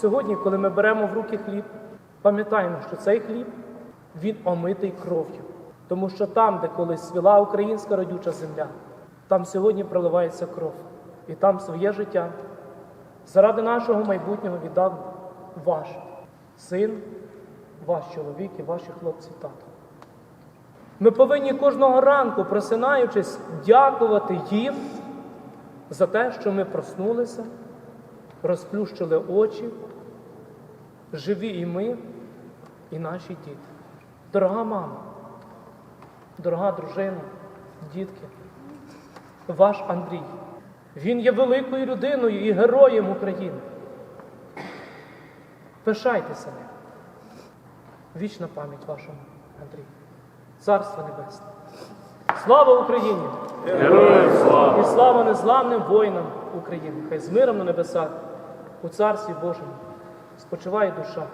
Сьогодні, коли ми беремо в руки хліб, пам'ятаємо, що цей хліб він омитий кров'ю. Тому що там, де колись свіла українська родюча земля, там сьогодні проливається кров. І там своє життя заради нашого майбутнього віддав ваш син, ваш чоловік і ваші хлопці тато. Ми повинні кожного ранку, просинаючись, дякувати їм за те, що ми проснулися, розплющили очі, живі і ми, і наші діти. Дорога мама, дорога дружина, дітки, ваш Андрій. Він є великою людиною і героєм України. Пишайтеся ним. Вічна пам'ять вашому Андрію. Царство Небесне. Слава Україні! Героям слава! І слава незламним воїнам України. Хай з миром на небесах у Царстві Божому спочиває душа